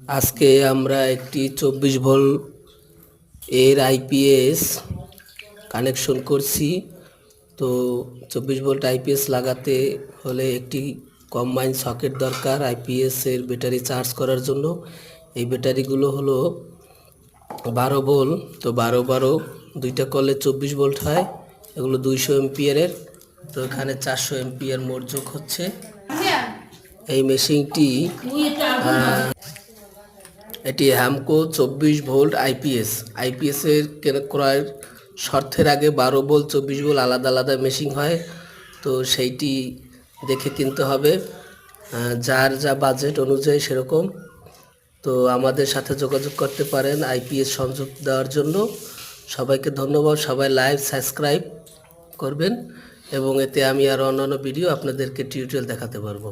আজকে আমরা একটি চব্বিশ ভোল্ট এর আইপিএস কানেকশন করছি। তো চব্বিশ ভোল্ট আইপিএস লাগাতে হলে একটি কম্বাইন সকেট দরকার আইপিএস এর ব্যাটারি চার্জ করার জন্য। এই ব্যাটারিগুলো হলো বারো ভোল্ট। তো বারো বারো দুইটা কলে চব্বিশ ভোল্ট হয়। এগুলো দুইশো এমপিয়ারের তো এখানে চারশো এমপিয়ার মোট যোগ হচ্ছে। এই মেশিনটি এটি হ্যামকো চব্বিশ ভোল্ট আইপিএস আইপিএস এর ক্রয়ের শর্তের আগে বারো ভোল্ট, চব্বিশ ভোল্ট আলাদা আলাদা মেশিন হয়। তো সেইটি দেখে কিনতে হবে। যার যা বাজেট অনুযায়ী সেরকম। তো আমাদের সাথে যোগাযোগ করতে পারেন আইপিএস সংযোগ দেওয়ার জন্য। সবাইকে ধন্যবাদ। সবাই লাইভ সাবস্ক্রাইব করবেন এবং এতে আমি আরও অন্যান্য ভিডিও আপনাদেরকে টিউটোরিয়াল দেখাতে পারব।